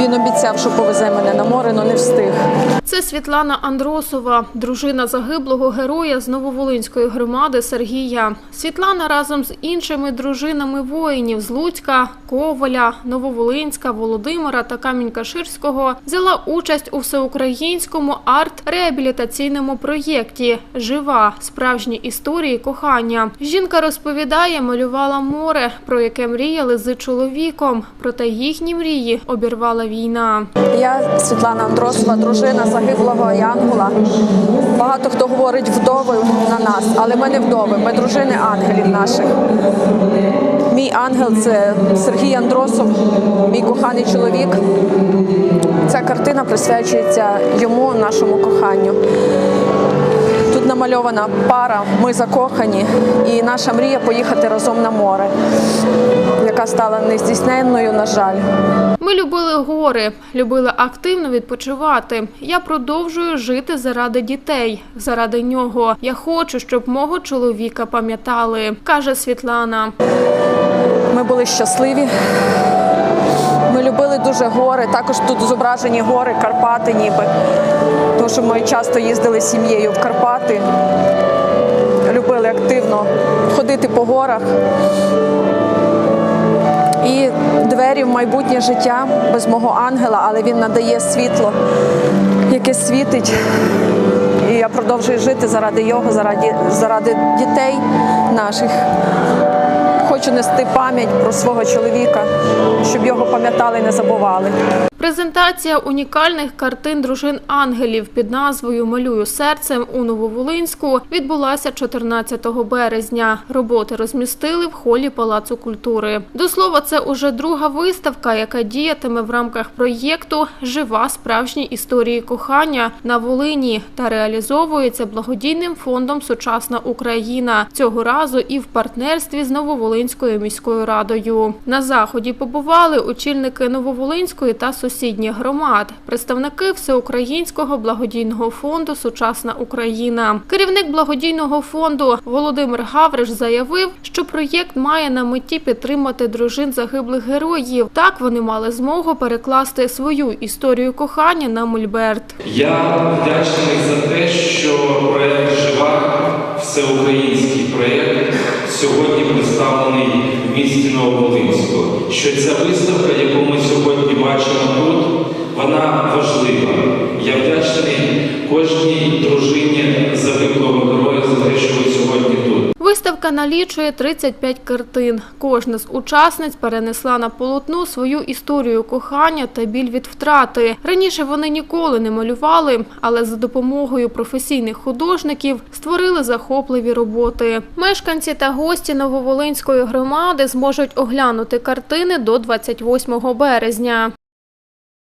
Він обіцяв, що повезе мене на море, але не встиг. Це Світлана Андросова, дружина загиблого героя з Нововолинської громади Сергія. Світлана разом з іншими дружинами воїнів з Луцька, Коваля, Нововолинська, Володимира та Камінь-Каширського взяла участь у всеукраїнському арт-реабілітаційному проєкті Жива справжні історії кохання. Жінка розповідає, малювала море, про яке мріяли з чоловіком. Проте їхні мрії обірвала війна. Я Світлана Андросова, дружина загиблого Янгола. Багато хто говорить вдови на нас, але ми не вдови, ми дружини ангелів наших. Мій ангел це Сергій Андросов, мій коханий чоловік. Ця картина присвячується йому, нашому коханню. Намальована пара, ми закохані, і наша мрія поїхати разом на море, яка стала нездійсненною, на жаль. Ми любили гори, любили активно відпочивати. Я продовжую жити заради дітей, заради нього. Я хочу, щоб мого чоловіка пам'ятали, каже Світлана. Ми були щасливі. Дуже гори. Також тут зображені гори, Карпати, ніби. Тому що ми часто їздили з сім'єю в Карпати. Любили активно ходити по горах. І двері в майбутнє життя без мого ангела, але він надає світло, яке світить. І я продовжую жити заради його, заради, заради дітей наших. Хочу нести пам'ять про свого чоловіка, щоб його пам'ятали і не забували. Презентація унікальних картин дружин ангелів під назвою Малюю серцем у Нововолинську відбулася 14 березня. Роботи розмістили в холі Палацу культури. До слова, це уже друга виставка, яка діятиме в рамках проєкту Жива справжні історії кохання на Волині та реалізовується благодійним фондом Сучасна Україна цього разу і в партнерстві з Нововолинською міською радою. На заході побували очільники Нововолинської та сусідніх громад, представники Всеукраїнського благодійного фонду Сучасна Україна. Керівник благодійного фонду Володимир Гавриш заявив, що проєкт має на меті підтримати дружин загиблих героїв. Так вони мали змогу перекласти свою історію кохання на мольберт. Я вдячний за те, що проект Жива, всеукраїнський проєкт, сьогодні представлений в місті Нововолинську. Що ця виставка, яку ми сьогодні бачимо тут, вона важлива. Я вдячний кожній дружині загиблого героя за те, що ви сьогодні тут. Виставка налічує 35 картин. Кожна з учасниць перенесла на полотно свою історію кохання та біль від втрати. Раніше вони ніколи не малювали, але за допомогою професійних художників створили захопливі роботи. Мешканці та гості Нововолинської громади зможуть оглянути картини до 28 березня.